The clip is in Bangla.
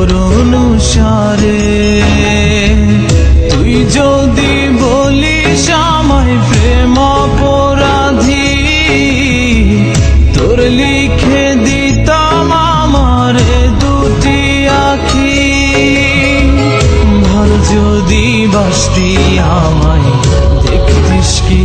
তোর অনুসারে তুই যদি বলিস আমায় প্রেম অপরাধী, তোর লিখে দিতাম আমার দুটি আখি। ভালো যদি বাসতি আমায় দেখতিস কি